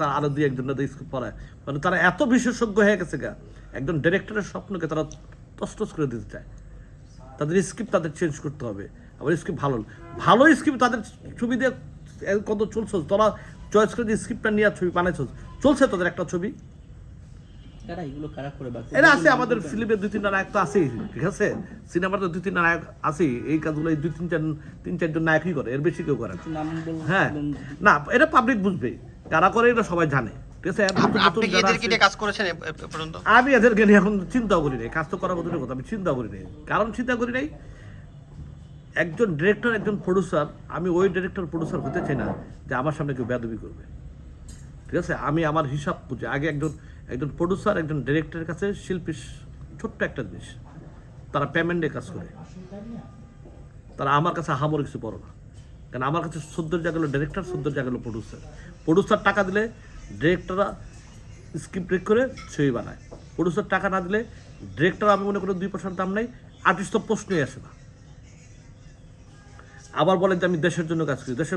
তার আরও দুই একজন পড়ায়। মানে তারা এত বিশেষজ্ঞ হয়ে গেছে গা। একজন ডিরেক্টরের স্বপ্নকে তারা তস্তস করে দিতে চায়। তাদের স্ক্রিপ্ট তাদের চেঞ্জ করতে হবে। আবার স্ক্রিপ্ট ভালো ভালো স্ক্রিপ্ট তাদের ছবি দিয়ে কত চলছে? তোরা চয়েস করে যে স্ক্রিপ্টটা নিয়ে ছবি বানাইছ চলছে তাদের একটা ছবি? এরা আছে আমাদের ফিল্মের দুই তিনটা নায়ক তো আছেই ঠিক আছে? সিনেমাতে দুই তিনটা নায়ক আছেই। এই কাজগুলো দুই তিন চার তিন চারজন নায়কই করে এর বেশি কেউ করে হ্যাঁ। না এটা পাবলিক বুঝবে কারা করে এটা সবাই জানে। ঠিক আছে? আমি এদেরকে নিয়ে এখন চিন্তাও করি নাই। কাজ তো করার কথা আমি চিন্তাও করি নাই। কারণ চিন্তা করি নাই একজন ডিরেক্টর একজন প্রডিউসার আমি ওই ডিরেক্টর প্রডিউসার হতে চাই না যে আমার সামনে কেউ বেদবি করবে। ঠিক আছে? আমি আমার হিসাব বুঝি আগে একজন একজন প্রডিউসার একজন ডিরেক্টরের কাছে শিল্পী ছোট্ট একটা জিনিস। তারা পেমেন্টে কাজ করে। তারা আমার কাছে হামর কিছু বড় না। কারণ আমার কাছে সদ্যর জায়গা ডিরেক্টর সদ্যর জায়গা প্রডিউসার প্রডিউসার টাকা দিলে ডিরেক্টররা স্ক্রিপ্ট রেক করে ছবি বানায়। প্রডিউসার টাকা না দিলে ডিরেক্টর আমি মনে করি দুই পয়সার দাম নেই আর্টিস্ট তো প্রশ্নই আসে না। আবার বলেন যে আমি দেশের জন্য কাজ করি। দেশের